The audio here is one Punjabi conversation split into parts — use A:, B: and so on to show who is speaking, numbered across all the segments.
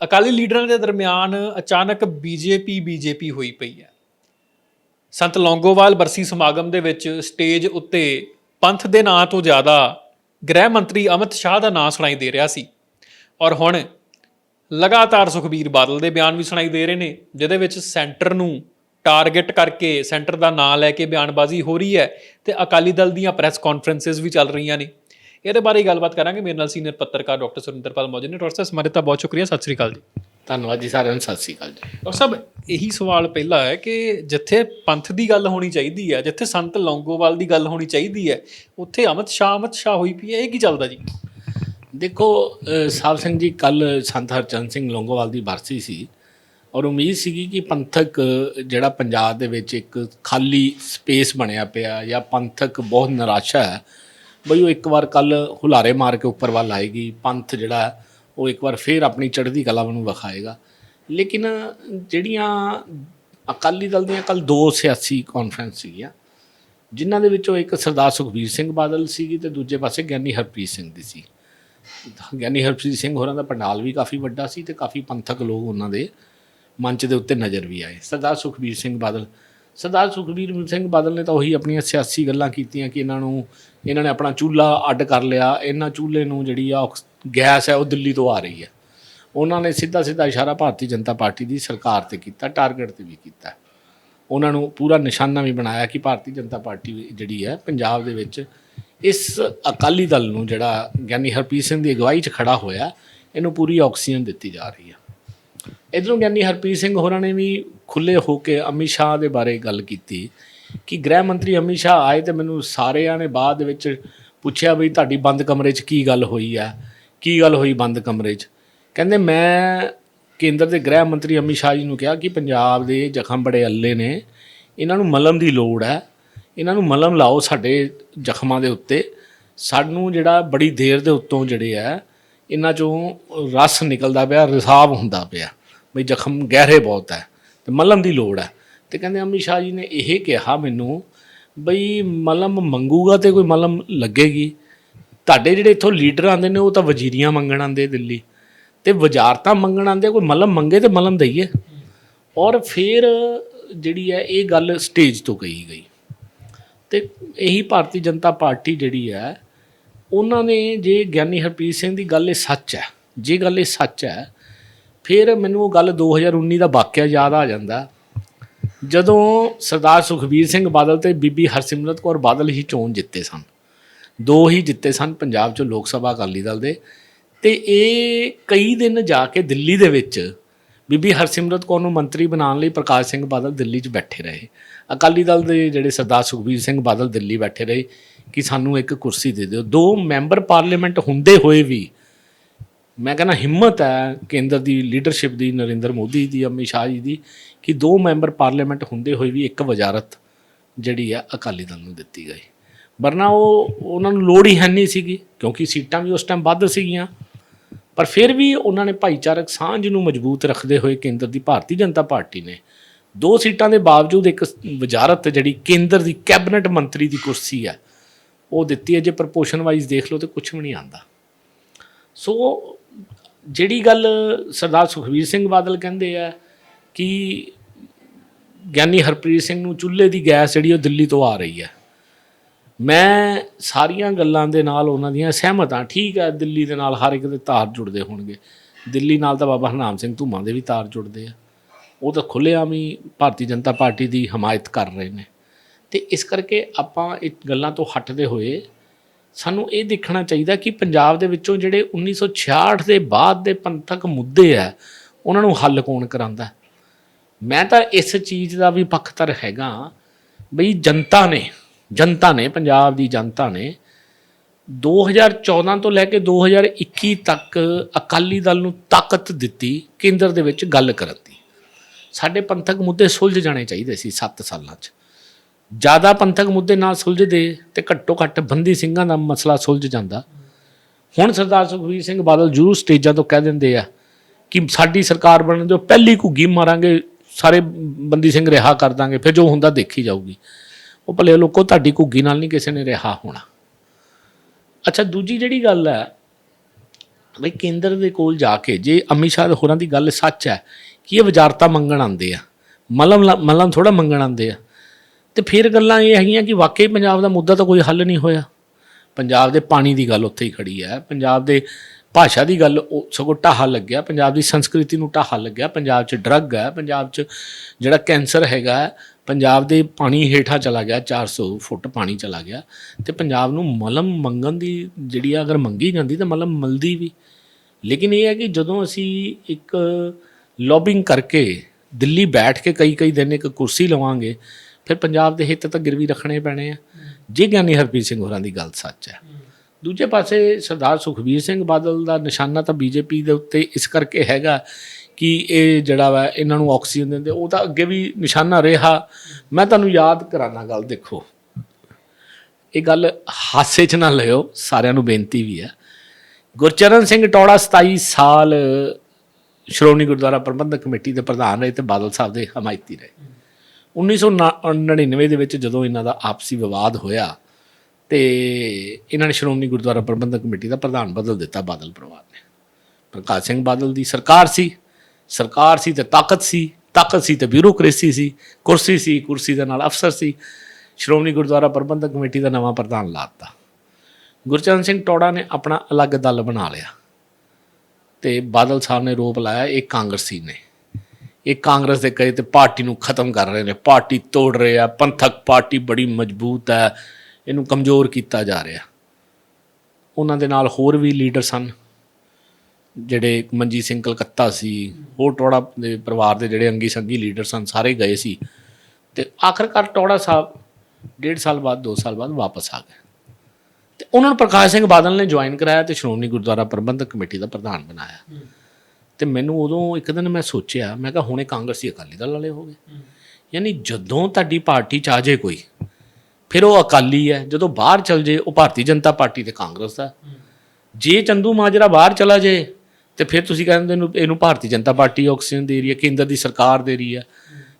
A: ਅਕਾਲੀ ਲੀਡਰਾਂ ਦੇ ਦਰਮਿਆਨ ਅਚਾਨਕ ਬੀਜੇਪੀ ਬੀਜੇਪੀ ਹੋਈ ਪਈ ਹੈ। ਸੰਤ ਲੌਂਗੋਵਾਲ ਬਰਸੀ ਸਮਾਗਮ ਦੇ ਵਿੱਚ ਸਟੇਜ ਉੱਤੇ ਪੰਥ ਦੇ ਨਾਂ ਤੋਂ ਜ਼ਿਆਦਾ ਗ੍ਰਹਿ ਮੰਤਰੀ ਅਮਿਤ ਸ਼ਾਹ ਦਾ ਨਾਂ ਸੁਣਾਈ ਦੇ ਰਿਹਾ ਸੀ। ਔਰ ਹੁਣ ਲਗਾਤਾਰ ਸੁਖਬੀਰ ਬਾਦਲ ਦੇ ਬਿਆਨ ਵੀ ਸੁਣਾਈ ਦੇ ਰਹੇ ਨੇ, ਜਿਹਦੇ ਵਿੱਚ ਸੈਂਟਰ ਨੂੰ ਟਾਰਗੇਟ ਕਰਕੇ ਸੈਂਟਰ ਦਾ ਨਾਂ ਲੈ ਕੇ ਬਿਆਨਬਾਜ਼ੀ ਹੋ ਰਹੀ ਹੈ ਤੇ ਅਕਾਲੀ ਦਲ ਦੀਆਂ ਪ੍ਰੈਸ ਕਾਨਫਰੰਸਸ ਵੀ ਚੱਲ ਰਹੀਆਂ ਨੇ। ਇਹਦੇ ਬਾਰੇ ਗੱਲਬਾਤ ਕਰਾਂਗੇ। ਮੇਰੇ ਨਾਲ ਸੀਨੀਅਰ ਪੱਤਰਕਾਰ ਡਾਕਟਰ ਸੁਰਿੰਦਰਪਾਲ ਮੌਜਨ ਨੇ। ਡਾਕਟਰ ਸਾਹਿਬ ਸਮਰਿਤ ਦਾ ਬਹੁਤ ਸ਼ੁਕਰੀਆ। ਸਤਿ ਸ੍ਰੀ ਅਕਾਲ ਜੀ।
B: ਧੰਨਵਾਦ ਜੀ ਸਾਰਿਆਂ ਨੂੰ ਸਤਿ ਸ੍ਰੀ ਅਕਾਲ ਜੀ।
A: ਡਾਕਟਰ ਸਾਹਿਬ ਇਹੀ ਸਵਾਲ ਪਹਿਲਾ ਹੈ ਕਿ ਜਿੱਥੇ ਪੰਥ ਦੀ ਗੱਲ ਹੋਣੀ ਚਾਹੀਦੀ ਹੈ ਜਿੱਥੇ ਸੰਤ ਲੌਂਗੋਵਾਲ ਦੀ ਗੱਲ ਹੋਣੀ ਚਾਹੀਦੀ ਹੈ ਉੱਥੇ ਅਮਿਤ ਸ਼ਾਹ ਅਮਿਤ ਸ਼ਾਹ ਹੋਈ ਪਈ ਹੈ। ਇਹ ਕੀ ਚੱਲਦਾ ਜੀ?
B: ਦੇਖੋ ਸਾਹਿਬ ਸਿੰਘ ਜੀ ਕੱਲ ਸੰਤ ਹਰਚੰਦ ਸਿੰਘ ਲੌਂਗੋਵਾਲ ਦੀ ਬਰਸੀ ਸੀ ਔਰ ਉਮੀਦ ਸੀਗੀ ਕਿ ਪੰਥਕ ਜਿਹੜਾ ਪੰਜਾਬ ਦੇ ਵਿੱਚ ਇੱਕ ਖਾਲੀ ਸਪੇਸ ਬਣਿਆ ਪਿਆ ਜਾਂ ਪੰਥਕ ਬਹੁਤ ਨਿਰਾਸ਼ਾ ਹੈ ਬਈ ਉਹ ਇੱਕ ਵਾਰ ਕੱਲ ਹੁਲਾਰੇ ਮਾਰ ਕੇ ਉੱਪਰ ਵੱਲ ਆਏਗੀ, ਪੰਥ ਜਿਹੜਾ ਉਹ ਇੱਕ ਵਾਰ ਫੇਰ ਆਪਣੀ ਚੜ੍ਹਦੀ ਕਲਾ ਨੂੰ ਵਿਖਾਏਗਾ। ਲੇਕਿਨ ਜਿਹੜੀਆਂ ਅਕਾਲੀ ਦਲ ਦੀਆਂ ਕੱਲ ਦੋ ਸਿਆਸੀ ਕਾਨਫਰੰਸ ਸੀਗੀਆਂ, ਜਿਨ੍ਹਾਂ ਦੇ ਵਿੱਚੋਂ ਇੱਕ ਸਰਦਾਰ ਸੁਖਬੀਰ ਸਿੰਘ ਬਾਦਲ ਸੀਗੀ ਤੇ ਦੂਜੇ ਪਾਸੇ ਗਿਆਨੀ ਹਰਪ੍ਰੀਤ ਸਿੰਘ ਦੀ ਸੀ। ਗਿਆਨੀ ਹਰਪ੍ਰੀਤ ਸਿੰਘ ਹੋਰਾਂ ਦਾ ਪੰਡਾਲ ਵੀ ਕਾਫੀ ਵੱਡਾ ਸੀ ਤੇ ਕਾਫੀ ਪੰਥਕ ਲੋਕ ਉਹਨਾਂ ਦੇ ਮੰਚ ਦੇ ਉੱਤੇ ਨਜ਼ਰ ਵੀ ਆਏ। ਸਰਦਾਰ ਸੁਖਬੀਰ ਸਿੰਘ ਬਾਦਲ ਸਰਦਾਰ ਸੁਖਬੀਰ ਸਿੰਘ ਬਾਦਲ ਨੇ ਤਾਂ ਉਹੀ ਆਪਣੀਆਂ ਸਿਆਸੀ ਗੱਲਾਂ ਕੀਤੀਆਂ ਕਿ ਇਹਨਾਂ ਨੂੰ, ਇਹਨਾਂ ਨੇ ਆਪਣਾ ਚੁੱਲ੍ਹਾ ਅੱਡ ਕਰ ਲਿਆ, ਇਹਨਾਂ ਚੁੱਲ੍ਹੇ ਨੂੰ ਜਿਹੜੀ ਆ ਆਕਸ- ਗੈਸ ਹੈ ਉਹ ਦਿੱਲੀ ਤੋਂ ਆ ਰਹੀ ਹੈ। ਉਹਨਾਂ ਨੇ ਸਿੱਧਾ ਸਿੱਧਾ ਇਸ਼ਾਰਾ ਭਾਰਤੀ ਜਨਤਾ ਪਾਰਟੀ ਦੀ ਸਰਕਾਰ ਤੇ ਕੀਤਾ, ਟਾਰਗੇਟ ਤੇ ਵੀ ਕੀਤਾ। ਉਹਨਾਂ ਨੂੰ ਪੂਰਾ ਨਿਸ਼ਾਨਾ ਵੀ ਬਣਾਇਆ ਕਿ ਭਾਰਤੀ ਜਨਤਾ ਪਾਰਟੀ ਜਿਹੜੀ ਹੈ ਪੰਜਾਬ ਦੇ ਵਿੱਚ ਇਸ ਅਕਾਲੀ ਦਲ ਨੂੰ ਜਿਹੜਾ ਗਿਆਨੀ ਹਰਪ੍ਰੀਤ ਸਿੰਘ ਦੀ ਅਗਵਾਈ 'ਚ ਖੜਾ ਹੋਇਆ, ਇਹਨੂੰ ਪੂਰੀ ਆਕਸੀਜਨ ਦਿੱਤੀ ਜਾ ਰਹੀ ਹੈ। ਇਧਰੋਂ ਗਿਆਨੀ ਹਰਪ੍ਰੀਤ ਸਿੰਘ ਹੋਰਾਂ ਨੇ ਵੀ ਖੁੱਲੇ ਹੋ ਕੇ ਅਮਿਤ ਸ਼ਾਹ ਦੇ ਬਾਰੇ ਗੱਲ ਕੀਤੀ ਕਿ ਗ੍ਰਹਿ ਮੰਤਰੀ ਅਮਿਤ ਸ਼ਾਹ ਆਏ ਤੇ ਮੈਨੂੰ ਸਾਰਿਆਂ ਨੇ ਬਾਅਦ ਦੇ ਵਿੱਚ ਪੁੱਛਿਆ ਵੀ ਤੁਹਾਡੀ ਬੰਦ ਕਮਰੇ 'ਚ ਕੀ ਗੱਲ ਹੋਈ ਆ ਕੀ ਗੱਲ ਹੋਈ ਬੰਦ ਕਮਰੇ 'ਚ? ਕਹਿੰਦੇ ਮੈਂ ਕੇਂਦਰ ਦੇ ਗ੍ਰਹਿ ਮੰਤਰੀ ਅਮਿਤ ਸ਼ਾਹ ਜੀ ਨੂੰ ਕਿਹਾ ਕਿ ਪੰਜਾਬ ਦੇ ਜ਼ਖਮ ਬੜੇ ਅੱਲੇ ਨੇ, ਇਹਨਾਂ ਨੂੰ ਮਲਮ ਦੀ ਲੋੜ ਹੈ, ਇਹਨਾਂ ਨੂੰ ਮਲਮ ਲਾਓ ਸਾਡੇ ਜ਼ਖਮਾਂ ਦੇ ਉੱਤੇ, ਸਾਨੂੰ ਜਿਹੜਾ ਬੜੀ ਦੇਰ ਦੇ ਉੱਤੋਂ ਜਿਹੜੇ ਆ ਇਹਨਾਂ ਚੋਂ ਰਸ ਨਿਕਲਦਾ ਪਿਆ ਰਿਸਾਬ ਹੁੰਦਾ ਪਿਆ ਬਈ ਜ਼ਖਮ ਗਹਿਰੇ ਬਹੁਤ ਹੈ। ਤੇ ਮਲਮ ਦੀ ਲੋੜ ਹੈ। ਤੇ ਕਹਿੰਦੇ ਅਮਿਤ ਸ਼ਾਹ ਜੀ ਨੇ ਇਹ ਕਿਹਾ ਮੈਨੂੰ ਬਈ ਮਲਮ ਮੰਗੂਗਾ ਤੇ ਕੋਈ ਮਲਮ ਲੱਗੇਗੀ। ਤੁਹਾਡੇ ਜਿਹੜੇ ਇੱਥੋਂ ਲੀਡਰ ਆਉਂਦੇ ਨੇ ਉਹ ਤਾਂ ਵਜ਼ੀਰੀਆਂ ਮੰਗਣ ਆਉਂਦੇ ਦਿੱਲੀ। ਤੇ ਵਜ਼ਾਰਤਾਂ ਮੰਗਣ ਆਉਂਦੇ ਕੋਈ ਮਲਮ ਮੰਗੇ ਤੇ ਮਲਮ ਦਈਏ। ਔਰ ਫਿਰ ਜਿਹੜੀ ਹੈ ਇਹ ਗੱਲ ਸਟੇਜ ਤੋਂ ਕਹੀ ਗਈ। ਤੇ ਇਹੀ ਭਾਰਤੀ ਜਨਤਾ ਪਾਰਟੀ ਜਿਹੜੀ ਹੈ, ਉਹਨਾਂ ਨੇ ਜੇ ਗਿਆਨੀ ਹਰਪ੍ਰੀਤ ਸਿੰਘ ਦੀ ਗੱਲ ਇਹ ਸੱਚ ਹੈ, ਜੇ ਗੱਲ ਇਹ ਸੱਚ ਹੈ ਫਿਰ ਮੈਨੂੰ ਉਹ ਗੱਲ 2019 ਦਾ ਵਾਕਿਆ ਯਾਦ ਆ ਜਾਂਦਾ। ਜਦੋਂ ਸਰਦਾਰ ਸੁਖਬੀਰ ਸਿੰਘ ਬਾਦਲ ਤੇ ਬੀਬੀ ਹਰਸਿਮਰਤ ਕੌਰ ਬਾਦਲ ਹੀ ਚੋਣ ਜਿੱਤੇ ਸਨ। ਦੋ ਹੀ ਜਿੱਤੇ ਸਨ ਪੰਜਾਬ 'ਚੋਂ ਲੋਕ ਸਭਾ ਅਕਾਲੀ ਦਲ ਦੇ। ਤੇ ਇਹ ਕਈ ਦਿਨ ਜਾ ਕੇ ਦਿੱਲੀ ਦੇ ਵਿੱਚ ਬੀਬੀ ਹਰਸਿਮਰਤ ਕੌਰ ਨੂੰ ਮੰਤਰੀ ਬਣਾਉਣ ਲਈ ਪ੍ਰਕਾਸ਼ ਸਿੰਘ ਬਾਦਲ ਦਿੱਲੀ 'ਚ ਬੈਠੇ ਰਹੇ। ਅਕਾਲੀ ਦਲ ਦੇ ਜਿਹੜੇ ਸਰਦਾਰ ਸੁਖਬੀਰ ਸਿੰਘ ਬਾਦਲ ਦਿੱਲੀ ਬੈਠੇ ਰਹੇ ਕਿ ਸਾਨੂੰ ਇੱਕ ਕੁਰਸੀ ਦੇ ਦਿਓ। ਦੋ ਮੈਂਬਰ ਪਾਰਲੀਮੈਂਟ ਹੁੰਦੇ ਹੋਏ ਵੀ ਮੈਂ ਕਹਿੰਦਾ ਹਿੰਮਤ ਹੈ ਕੇਂਦਰ ਦੀ ਲੀਡਰਸ਼ਿਪ ਦੀ, ਨਰਿੰਦਰ ਮੋਦੀ ਦੀ, ਅਮਿਤ ਸ਼ਾਹ ਜੀ ਦੀ, ਕਿ ਦੋ ਮੈਂਬਰ ਪਾਰਲੀਮੈਂਟ ਹੁੰਦੇ ਹੋਏ ਵੀ ਇੱਕ ਵਜ਼ਾਰਤ ਜਿਹੜੀ ਆ ਅਕਾਲੀ ਦਲ ਨੂੰ ਦਿੱਤੀ ਗਈ। ਵਰਨਾ ਉਹ, ਉਹਨਾਂ ਨੂੰ ਲੋੜ ਹੀ ਹੈ ਨਹੀਂ ਸੀਗੀ, ਕਿਉਂਕਿ ਸੀਟਾਂ ਵੀ ਉਸ ਟਾਈਮ ਵੱਧ ਸੀਗੀਆਂ। ਪਰ ਫਿਰ ਵੀ ਉਹਨਾਂ ਨੇ ਭਾਈਚਾਰਕ ਸਾਂਝ ਨੂੰ ਮਜ਼ਬੂਤ ਰੱਖਦੇ ਹੋਏ ਕੇਂਦਰ ਦੀ ਭਾਰਤੀ ਜਨਤਾ ਪਾਰਟੀ ਨੇ ਦੋ ਸੀਟਾਂ ਦੇ ਬਾਵਜੂਦ ਇੱਕ ਵਜ਼ਾਰਤ ਜਿਹੜੀ ਕੇਂਦਰ ਦੀ ਕੈਬਨਿਟ ਮੰਤਰੀ ਦੀ ਕੁਰਸੀ ਹੈ, ਉਹ ਦਿੱਤੀ ਹੈ। ਜੇ ਪ੍ਰਪੋਰਸ਼ਨ ਵਾਈਜ਼ ਦੇਖ ਲਓ ਤੇ ਕੁਝ ਵੀ ਨਹੀਂ ਆਂਦਾ ਸੋ ਜਿਹੜੀ ਗੱਲ ਸਰਦਾਰ ਸੁਖਬੀਰ ਸਿੰਘ ਬਾਦਲ ਕਹਿੰਦੇ ਆ ਕਿ ਗਿਆਨੀ ਹਰਪ੍ਰੀਤ ਸਿੰਘ ਨੂੰ ਚੁੱਲ੍ਹੇ ਦੀ ਗੈਸ ਜਿਹੜੀ ਉਹ ਦਿੱਲੀ ਤੋਂ ਆ ਰਹੀ ਹੈ। ਮੈਂ ਸਾਰੀਆਂ ਗੱਲਾਂ ਦੇ ਨਾਲ ਉਹਨਾਂ ਦੀਆਂ ਸਹਿਮਤ ਹਾਂ, ਠੀਕ ਹੈ, ਦਿੱਲੀ ਦੇ ਨਾਲ ਹਰ ਇੱਕ ਦੇ ਤਾਰ ਜੁੜਦੇ ਹੋਣਗੇ। ਦਿੱਲੀ ਨਾਲ ਤਾਂ ਬਾਬਾ ਹਰਨਾਮ ਸਿੰਘ ਧੂਮਾਂ ਦੇ ਵੀ ਤਾਰ ਜੁੜਦੇ ਆ। ਉਹ ਤਾਂ ਖੁੱਲ੍ਹੇਆਮ ਹੀ ਭਾਰਤੀ ਜਨਤਾ ਪਾਰਟੀ ਦੀ ਹਮਾਇਤ ਕਰ ਰਹੇ ਨੇ। ਤੇ ਇਸ ਕਰਕੇ ਆਪਾਂ ਇਹ ਗੱਲਾਂ ਤੋਂ ਹਟਦੇ ਹੋਏ ਸਾਨੂੰ ਇਹ ਦੇਖਣਾ ਚਾਹੀਦਾ ਕਿ ਪੰਜਾਬ ਦੇ ਵਿੱਚੋਂ ਜਿਹੜੇ 1966 ਦੇ ਬਾਅਦ ਦੇ ਪੰਥਕ ਮੁੱਦੇ ਆ, ਉਹਨਾਂ ਨੂੰ ਹੱਲ ਕੌਣ ਕਰਾਂਦਾ ਮੈਂ ਤਾਂ ਇਸ ਚੀਜ਼ ਦਾ ਵੀ ਪੱਖਤਰ ਹੈਗਾ ਬਈ ਜਨਤਾ ਨੇ ਜਨਤਾ ਨੇ, ਪੰਜਾਬ ਦੀ ਜਨਤਾ ਨੇ 2014 ਤੋਂ ਲੈ ਕੇ 2021 ਤੱਕ ਅਕਾਲੀ ਦਲ ਨੂੰ ਤਾਕਤ ਦਿੱਤੀ, ਕੇਂਦਰ ਦੇ ਵਿੱਚ ਗੱਲ ਕਰਨ ਦੀ। ਸਾਡੇ ਪੰਥਕ ਮੁੱਦੇ ਸੁਲਝ ਜਾਣੇ ਚਾਹੀਦੇ ਸੀ 7 ਸਾਲਾਂ 'ਚ। ਜ਼ਿਆਦਾ ਪੰਥਕ ਮੁੱਦੇ ਨਾਲ ਸੁਲਝਦੇ ਤੇ ਘੱਟੋ ਘੱਟ ਬੰਦੀ ਸਿੰਘਾਂ ਦਾ ਮਸਲਾ ਸੁਲਝ ਜਾਂਦਾ। ਹੁਣ ਸਰਦਾਰ ਸੁਖਬੀਰ ਸਿੰਘ ਬਾਦਲ ਜਰੂਰ ਸਟੇਜਾਂ ਤੋਂ ਕਹਿ ਦਿੰਦੇ ਆ ਕਿ ਸਾਡੀ ਸਰਕਾਰ ਬਣਨ ਦਿਓ, ਪਹਿਲੀ ਘੁੱਗੀ ਮਾਰਾਂਗੇ, ਸਾਰੇ ਬੰਦੀ ਸਿੰਘ ਰਿਹਾ ਕਰ ਦਾਂਗੇ, ਫਿਰ ਜੋ ਹੁੰਦਾ ਦੇਖੀ ਜਾਊਗੀ। ਉਹ ਭਲੇ ਲੋਕੋ, ਤੁਹਾਡੀ ਘੁੱਗੀ ਨਾਲ ਨਹੀਂ ਕਿਸੇ ਨੇ ਰਿਹਾ ਹੋਣਾ। ਅੱਛਾ, ਦੂਜੀ ਜਿਹੜੀ ਗੱਲ ਹੈ, ਬਈ ਕੇਂਦਰ ਦੇ ਕੋਲ ਜਾ ਕੇ, ਜੇ ਅਮਿਤ ਸ਼ਾਹ ਹੋਰਾਂ ਦੀ ਗੱਲ ਸੱਚ ਹੈ ਕਿ ਇਹ ਵਜ਼ਾਰਤਾ ਮੰਗਣ ਆਉਂਦੇ ਆ, ਮਲਮ ਲ- ਮਲਮ ਥੋੜਾ ਮੰਗਣ ਆਉਂਦੇ ਆ ਤੇ ਫਿਰ ਗੱਲਾਂ ਇਹ ਹੈਗੀਆਂ ਕਿ ਵਾਕਈ ਪੰਜਾਬ ਦਾ ਮੁੱਦਾ ਤਾਂ ਕੋਈ ਹੱਲ ਨਹੀਂ ਹੋਇਆ। ਪੰਜਾਬ ਦੇ ਪਾਣੀ ਦੀ ਗੱਲ ਉੱਥੇ ਹੀ ਖੜੀ ਹੈ। ਪੰਜਾਬ ਦੇ ਭਾਸ਼ਾ ਦੀ ਗੱਲ ਉਹ ਸਗੋਂ ਢਾਹਾ ਲੱਗਿਆ। ਪੰਜਾਬ ਦੀ ਸੰਸਕ੍ਰਿਤੀ ਨੂੰ ਢਾਹਾ ਲੱਗਿਆ। ਪੰਜਾਬ 'ਚ ਡਰੱਗ ਹੈ। ਪੰਜਾਬ 'ਚ ਜਿਹੜਾ ਕੈਂਸਰ ਹੈਗਾ, ਪੰਜਾਬ ਦੇ ਪਾਣੀ ਹੇਠਾਂ ਚਲਾ ਗਿਆ। 400 ਫੁੱਟ ਪਾਣੀ ਚਲਾ ਗਿਆ। ਤੇ ਪੰਜਾਬ ਨੂੰ ਮਲਮ ਮੰਗਣ ਦੀ ਜਿਹੜੀ ਆ ਅਗਰ ਮੰਗੀ ਜਾਂਦੀ ਤਾਂ ਮਲਮ ਮਿਲਦੀ ਵੀ। ਲੇਕਿਨ ਇਹ ਹੈ ਕਿ ਜਦੋਂ ਅਸੀਂ ਇੱਕ ਲੌਬਿੰਗ ਕਰਕੇ ਦਿੱਲੀ ਬੈਠ ਕੇ ਕਈ ਕਈ ਦਿਨ ਇੱਕ ਕੁਰਸੀ ਲਵਾਂਗੇ ਫਿਰ ਪੰਜਾਬ ਦੇ ਹਿੱਤ ਤਾਂ ਗਿਰਵੀ ਰੱਖਣੇ ਪੈਣੇ ਆ। ਜੇ ਗਿਆਨੀ ਹਰਪ੍ਰੀਤ ਸਿੰਘ ਹੋਰਾਂ ਦੀ ਗੱਲ ਸੱਚ ਹੈ। ਦੂਜੇ ਪਾਸੇ ਸਰਦਾਰ ਸੁਖਬੀਰ ਸਿੰਘ ਬਾਦਲ ਦਾ ਨਿਸ਼ਾਨਾ ਤਾਂ ਬੀਜੇਪੀ ਦੇ ਉੱਤੇ ਇਸ ਕਰਕੇ ਹੈਗਾ ਕਿ ਇਹ ਜਿਹੜਾ ਵਾ ਇਹਨਾਂ ਨੂੰ ਆਕਸੀਜਨ ਦਿੰਦੇ, ਉਹ ਤਾਂ ਅੱਗੇ ਵੀ ਨਿਸ਼ਾਨਾ ਰਿਹਾ। ਮੈਂ ਤੁਹਾਨੂੰ ਯਾਦ ਕਰਾਨਾ ਗੱਲ ਦੇਖੋ। ਇਹ ਗੱਲ ਹਾਸੇ 'ਚ ਨਾ ਲਿਓ, ਸਾਰਿਆਂ ਨੂੰ ਬੇਨਤੀ ਵੀ ਹੈ। ਗੁਰਚਰਨ ਸਿੰਘ ਟੌੜਾ 27 ਸਾਲ ਸ਼੍ਰੋਮਣੀ ਗੁਰਦੁਆਰਾ ਪ੍ਰਬੰਧਕ ਕਮੇਟੀ ਦੇ ਪ੍ਰਧਾਨ ਰਹੇ ਤੇ ਬਾਦਲ ਸਾਹਿਬ ਦੇ ਹਮਾਇਤੀ ਰਹੇ। 1999 ਦੇ ਵਿੱਚ ਜਦੋਂ ਇਹਨਾਂ ਦਾ ਆਪਸੀ ਵਿਵਾਦ ਹੋਇਆ ਤੇ ਇਹਨਾਂ ਨੇ ਸ਼੍ਰੋਮਣੀ ਗੁਰਦੁਆਰਾ ਪ੍ਰਬੰਧਕ ਕਮੇਟੀ ਦਾ ਪ੍ਰਧਾਨ ਬਦਲ ਦਿੱਤਾ ਬਾਦਲ ਪਰਿਵਾਰ ਨੇ। ਪ੍ਰਕਾਸ਼ ਸਿੰਘ ਬਾਦਲ ਦੀ ਸਰਕਾਰ ਸੀ ਸਰਕਾਰ ਸੀ ਤੇ ਤਾਕਤ ਸੀ ਤਾਕਤ ਸੀ ਤੇ ਬਿਊਰੋਕ੍ਰੇਸੀ ਸੀ, ਕੁਰਸੀ ਸੀ, ਕੁਰਸੀ ਦੇ ਨਾਲ ਅਫਸਰ ਸੀ। ਸ਼੍ਰੋਮਣੀ ਗੁਰਦੁਆਰਾ ਪ੍ਰਬੰਧਕ ਕਮੇਟੀ ਦਾ ਨਵਾਂ ਪ੍ਰਧਾਨ ਲਾਤਾ। ਗੁਰਚਰਨ ਸਿੰਘ ਟੋੜਾ ਨੇ ਆਪਣਾ ਅਲੱਗ ਦਲ ਬਣਾ ਲਿਆ ਤੇ ਬਾਦਲ ਸਾਹਿਬ ਨੇ ਰੋਪ ਲਾਇਆ, ਇਹ ਕਾਂਗਰਸੀ ਨੇ। ਇਹ ਕਾਂਗਰਸ ਦੇ ਕਹੇ ਤੇ ਪਾਰਟੀ ਨੂੰ ਖਤਮ ਕਰ ਰਹੇ ਨੇ, ਪਾਰਟੀ ਤੋੜ ਰਹੇ ਆ, ਪੰਥਕ ਪਾਰਟੀ ਬੜੀ ਮਜ਼ਬੂਤ ਹੈ, ਇਹਨੂੰ ਕਮਜ਼ੋਰ ਕੀਤਾ ਜਾ ਰਿਹਾ। ਉਹਨਾਂ ਦੇ ਨਾਲ ਹੋਰ ਵੀ ਲੀਡਰ ਸਨ, ਜਿਹੜੇ ਮਨਜੀਤ ਸਿੰਘ ਕਲਕੱਤਾ ਸੀ, ਹੋਰ ਟੋੜਾ ਦੇ ਪਰਿਵਾਰ ਦੇ ਜਿਹੜੇ ਅੰਗੀ ਸੰਗੀ ਲੀਡਰ ਸਨ, ਸਾਰੇ ਗਏ ਸੀ ਤੇ ਆਖਰਕਾਰ ਟੋੜਾ ਸਾਹਿਬ ਡੇਢ ਸਾਲ ਬਾਅਦ 2 ਸਾਲ ਬਾਅਦ ਵਾਪਸ ਆ ਗਏ। ਤੇ ਉਹਨਾਂ ਨੂੰ ਪ੍ਰਕਾਸ਼ ਸਿੰਘ ਬਾਦਲ ਨੇ ਜੁਆਇਨ ਕਰਾਇਆ ਤੇ ਸ਼੍ਰੋਮਣੀ ਗੁਰਦੁਆਰਾ ਪ੍ਰਬੰਧਕ ਕਮੇਟੀ ਦਾ ਪ੍ਰਧਾਨ ਬਣਾਇਆ। ਤੇ ਮੈਨੂੰ ਉਦੋਂ ਇੱਕ ਦਿਨ ਮੈਂ ਸੋਚਿਆ ਮੈਂ ਕਿਹਾ ਹੁਣੇ ਕਾਂਗਰਸੀ ਅਕਾਲੀ ਦਲ ਵਾਲੇ ਹੋ ਗਏ। ਯਾਨੀ ਜਦੋਂ ਤੁਹਾਡੀ ਪਾਰਟੀ ਚ ਆ ਜੇ ਕੋਈ ਫਿਰ ਉਹ ਅਕਾਲੀ ਹੈ ਜਦੋਂ ਬਾਹਰ ਚਲ ਜੇ ਉਹ ਭਾਰਤੀ ਜਨਤਾ ਪਾਰਟੀ ਤੇ ਕਾਂਗਰਸ ਦਾ। ਜੇ ਚੰਦੂ ਮਾਜਰਾ ਬਾਹਰ ਚਲਾ ਜੇ ਤੇ ਫਿਰ ਤੁਸੀਂ ਕਹਿੰਦੇ ਇਹਨੂੰ ਇਹਨੂੰ ਭਾਰਤੀ ਜਨਤਾ ਪਾਰਟੀ ਆਕਸੀਜਨ ਦੇ ਰਹੀ ਹੈ ਕੇਂਦਰ ਦੀ ਸਰਕਾਰ ਦੇ ਰਹੀ ਹੈ।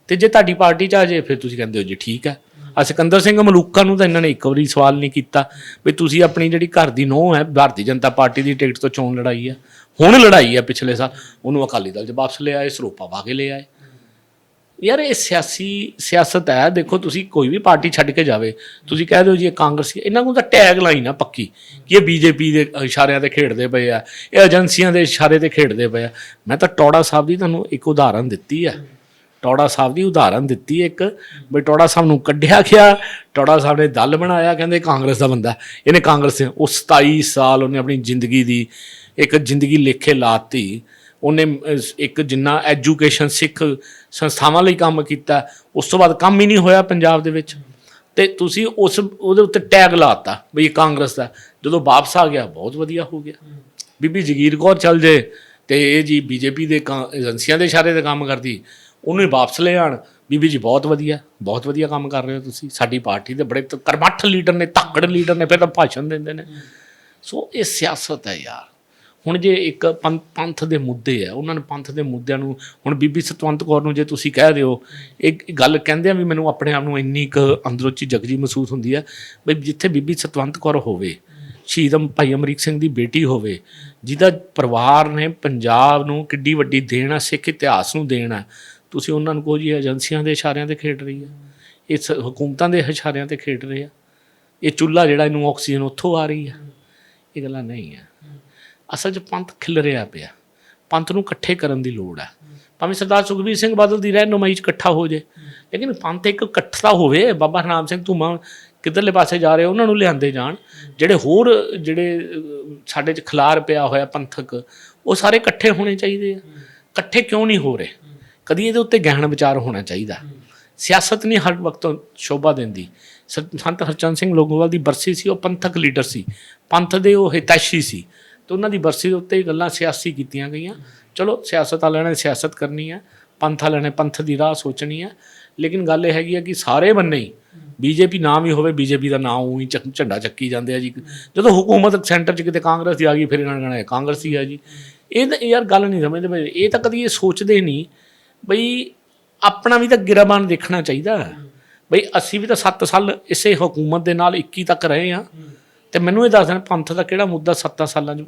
B: ਤੇ ਜੇ ਤੁਹਾਡੀ ਪਾਰਟੀ ਚ ਆ ਜੇ ਫਿਰ ਤੁਸੀਂ ਕਹਿੰਦੇ ਹੋ ਜੀ ਠੀਕ ਹੈ। ਆ ਸਿਕੰਦਰ ਸਿੰਘ ਮਲੂਕਾ ਨੂੰ ਤਾਂ ਇਹਨਾਂ ਨੇ ਇੱਕ ਵਾਰੀ ਸਵਾਲ ਨਹੀਂ ਕੀਤਾ ਵੀ ਤੁਸੀਂ ਆਪਣੀ ਜਿਹੜੀ ਘਰ ਦੀ ਨੋਹ ਹੈ ਭਾਰਤੀ ਜਨਤਾ ਪਾਰਟੀ ਦੀ ਟਿਕਟ ਤੋਂ ਚੋਣ ਲੜਾਈ ਹੈ ਹੁਣ ਲੜਾਈ ਹੈ ਪਿਛਲੇ ਸਾਲ, ਉਹਨੂੰ ਅਕਾਲੀ ਦਲ 'ਚ ਵਾਪਸ ਲੈ ਆਏ, ਸਰੋਪਾ ਪਾ ਕੇ ਲੈ ਆਏ। ਯਾਰ ਇਹ ਸਿਆਸੀ ਸਿਆਸਤ ਹੈ, ਦੇਖੋ ਤੁਸੀਂ ਕੋਈ ਵੀ ਪਾਰਟੀ ਛੱਡ ਕੇ ਜਾਵੇ, ਤੁਸੀਂ ਕਹਿ ਦਿਓ ਜੀ ਇਹ ਕਾਂਗਰਸੀ, ਇਹਨਾਂ ਕੋਲ ਤਾਂ ਟੈਗ ਲਾਈਨ ਆ ਪੱਕੀ, ਕਿ ਇਹ ਬੀਜੇਪੀ ਦੇ ਇਸ਼ਾਰਿਆਂ ਤੇ ਖੇਡਦੇ ਪਏ ਆ, ਇਹ ਏਜੰਸੀਆਂ ਦੇ ਇਸ਼ਾਰੇ ਤੇ ਖੇਡਦੇ ਪਏ ਆ। ਮੈਂ ਤਾਂ ਟੌੜਾ ਸਾਹਿਬ ਦੀ ਤੁਹਾਨੂੰ ਇੱਕ ਉਦਾਹਰਨ ਦਿੱਤੀ ਆ। ਟੌੜਾ ਸਾਹਿਬ ਦੀ ਉਦਾਹਰਨ ਦਿੱਤੀ ਇੱਕ, ਵੀ ਟੋੜਾ ਸਾਹਿਬ ਨੂੰ ਕੱਢਿਆ ਗਿਆ, ਟੌੜਾ ਸਾਹਿਬ ਨੇ ਦਲ ਬਣਾਇਆ, ਕਹਿੰਦੇ ਕਾਂਗਰਸ ਦਾ ਬੰਦਾ, ਇਹਨੇ ਕਾਂਗਰਸ ਦੇ ਉਹ 27 ਸਾਲ ਉਹਨੇ ਆਪਣੀ ਜ਼ਿੰਦਗੀ ਦੀ ਇੱਕ ਜ਼ਿੰਦਗੀ ਲੇਖੇ ਲਾਤੀ। ਉਹਨੇ ਇੱਕ ਜਿੰਨਾ ਐਜੂਕੇਸ਼ਨ ਸਿੱਖ ਸੰਸਥਾਵਾਂ ਲਈ ਕੰਮ ਕੀਤਾ, ਉਸ ਤੋਂ ਬਾਅਦ ਕੰਮ ਹੀ ਨਹੀਂ ਹੋਇਆ ਪੰਜਾਬ ਦੇ ਵਿੱਚ। ਤੇ ਤੁਸੀਂ ਉਸ, ਉਹਦੇ ਉੱਤੇ ਟੈਗ ਲਾਤਾ ਵੀ ਇਹ ਕਾਂਗਰਸ ਦਾ। ਜਦੋਂ ਵਾਪਸ ਆ ਗਿਆ, ਬਹੁਤ ਵਧੀਆ ਹੋ ਗਿਆ। ਬੀਬੀ ਜਗੀਰ ਕੌਰ ਚੱਲ ਜੇ ਤੇ ਇਹ ਜੀ ਬੀਜੇਪੀ ਦੇ ਕਾਂ- ਏਜੰਸੀਆਂ ਦੇ ਇਸ਼ਾਰੇ ਤੇ ਕੰਮ ਕਰਦੀ, ਉਹਨੂੰ ਵਾਪਸ ਲੈ ਆਣ। ਬੀਬੀ ਜੀ, ਬਹੁਤ ਵਧੀਆ ਬਹੁਤ ਵਧੀਆ ਕੰਮ ਕਰ ਰਹੇ ਹੋ ਤੁਸੀਂ। ਸਾਡੀ ਪਾਰਟੀ ਦੇ ਬੜੇ ਤ- ਕਰਮੱਠ ਲੀਡਰ ਨੇ ਧਾਕੜ ਲੀਡਰ ਨੇ, ਫਿਰ ਤਾਂ ਭਾਸ਼ਣ ਦਿੰਦੇ ਨੇ। ਸੋ ਇਹ ਸਿਆਸਤ ਹੈ ਯਾਰ। ਹੁਣ ਜੇ ਇੱਕ ਪੰ- ਪੰਥ ਦੇ ਮੁੱਦੇ ਆ, ਉਹਨਾਂ ਨੇ ਪੰਥ ਦੇ ਮੁੱਦਿਆਂ ਨੂੰ, ਹੁਣ ਬੀਬੀ ਸਤਵੰਤ ਕੌਰ ਨੂੰ ਜੇ ਤੁਸੀਂ ਕਹਿ ਰਹੇ ਹੋ ਇੱਕ ਗੱਲ ਕਹਿੰਦੇ ਆ ਵੀ ਮੈਨੂੰ ਆਪਣੇ ਆਪ ਨੂੰ ਇੰਨੀ ਕੁ ਅੰਦਰੋਂ ਚੀਜ਼ ਜਗਜੀ ਮਹਿਸੂਸ ਹੁੰਦੀ ਆ, ਵੀ ਜਿੱਥੇ ਬੀਬੀ ਸਤਵੰਤ ਕੌਰ ਹੋਵੇ, ਸ਼ਹੀਦ ਭਾਈ ਅਮਰੀਕ ਸਿੰਘ ਦੀ ਬੇਟੀ ਹੋਵੇ, ਜਿਹਦਾ ਪਰਿਵਾਰ ਨੇ ਪੰਜਾਬ ਨੂੰ ਕਿੱਡੀ ਵੱਡੀ ਦੇਣ ਆ, ਸਿੱਖ ਇਤਿਹਾਸ ਨੂੰ ਦੇਣ ਆ, ਤੁਸੀਂ ਉਹਨਾਂ ਨੂੰ ਕਹੋ ਜੀ ਏਜੰਸੀਆਂ ਦੇ ਇਸ਼ਾਰਿਆਂ ਤੇ ਖੇਡ ਰਹੀ ਆ, ਇਹ ਸ- ਹਕੂਮਤਾਂ ਦੇ ਇਸ਼ਾਰਿਆਂ ਤੇ ਖੇਡ ਰਹੇ ਆ, ਇਹ ਚੁੱਲ੍ਹਾ ਜਿਹੜਾ ਇਹਨੂੰ ਆਕਸੀਜਨ ਉੱਥੋਂ ਆ ਰਹੀ ਆ, ਇਹ ਗੱਲਾਂ ਨਹੀਂ ਆ। ਅਸਲ 'ਚ ਪੰਥ ਖਿਲ ਰਿਹਾ ਪਿਆ। ਪੰਥ ਨੂੰ ਇਕੱਠੇ ਕਰਨ ਦੀ ਲੋੜ ਹੈ। ਭਾਵੇਂ ਸਰਦਾਰ ਸੁਖਬੀਰ ਸਿੰਘ ਬਾਦਲ ਦੀ ਰਹਿਨੁਮਾਈ 'ਚ ਇਕੱਠਾ ਹੋ ਜੇ, ਲੇਕਿਨ ਪੰਥ ਇੱਕ ਇਕੱਠਾ ਹੋਵੇ, ਬਾਬਾ ਹਰਨਾਮ ਸਿੰਘ ਧੂਮਾ ਕਿੱਧਰਲੇ ਪਾਸੇ ਜਾ ਰਹੇ ਉਹਨਾਂ ਨੂੰ ਲਿਆਂਦੇ ਜਾਣ। ਜਿਹੜੇ ਹੋਰ, ਜਿਹੜੇ ਸਾਡੇ 'ਚ ਖਿਲਾਰ ਪਿਆ ਹੋਇਆ ਪੰਥਕ, ਉਹ ਸਾਰੇ ਇਕੱਠੇ ਹੋਣੇ ਚਾਹੀਦੇ ਆ। ਇਕੱਠੇ ਕਿਉਂ ਨਹੀਂ ਹੋ ਰਹੇ? ਕਦੀ ਇਹਦੇ ਉੱਤੇ ਗਹਿਣ ਵਿਚਾਰ ਹੋਣਾ ਚਾਹੀਦਾ। ਸਿਆਸਤ ਨਹੀਂ ਹਰ ਵਕਤ ਸ਼ੋਭਾ ਦਿੰਦੀ। ਸ- ਸੰਤ ਹਰਚੰਦ ਸਿੰਘ ਲੋਗੋਵਾਲ ਦੀ ਬਰਸੀ ਸੀ, ਉਹ ਪੰਥਕ ਲੀਡਰ ਸੀ। ਪੰਥ ਦੇ ਉਹ ਹਿਤੈਸ਼ੀ ਸੀ। ਤੇ ਉਹਨਾਂ ਦੀ ਬਰਸੀ ਦੇ ਉੱਤੇ ਹੀ ਗੱਲਾਂ ਸਿਆਸੀ ਕੀਤੀਆਂ ਗਈਆਂ। ਚਲੋ, ਸਿਆਸਤ ਵਾਲਿਆਂ ਨੇ ਸਿਆਸਤ ਕਰਨੀ ਹੈ ਪੰਥ ਵਾਲਿਆਂ ਨੇ ਪੰਥ ਦੀ ਰਾਹ ਸੋਚਣੀ ਹੈ ਲੇਕਿਨ ਗੱਲ ਇਹ ਹੈਗੀ ਹੈ ਕਿ ਸਾਰੇ ਬੰਨੇ ਹੀ, ਬੀਜੇਪੀ ਨਾਮ ਹੀ ਹੋਵੇ, ਬੀਜੇਪੀ ਦਾ ਨਾਮ ਉਹੀ ਚੱਕ- ਝੰਡਾ ਚੱਕੀ ਜਾਂਦੇ ਆ ਜੀ। ਜਦੋਂ ਹਕੂਮਤ ਸੈਂਟਰ 'ਚ ਕਿਤੇ ਕਾਂਗਰਸ ਦੀ ਆ ਗਈ, ਫਿਰ ਇਹਨਾਂ ਨੇ ਕਹਿਣਾ ਇਹ ਕਾਂਗਰਸੀ ਆ ਜੀ। ਇਹ ਤਾਂ ਯਾਰ ਗੱਲ ਨਹੀਂ ਸਮਝਦੇ ਬਈ ਇਹ ਤਾਂ ਕਦੀ ਇਹ ਸੋਚਦੇ ਨਹੀਂ ਬਈ ਆਪਣਾ ਵੀ ਤਾਂ ਗਿਰਾਬਾਨ ਦੇਖਣਾ ਚਾਹੀਦਾ। ਬਈ ਅਸੀਂ ਵੀ ਤਾਂ 7 ਸਾਲ ਇਸੇ ਹਕੂਮਤ ਦੇ ਨਾਲ 21 ਤੱਕ ਰਹੇ ਆ। ਤੇ ਮੈਨੂੰ ਇਹ ਦੱਸ ਦੇਣ, ਪੰਥ ਦਾ ਕਿਹੜਾ ਮੁੱਦਾ 7 ਸਾਲਾਂ 'ਚ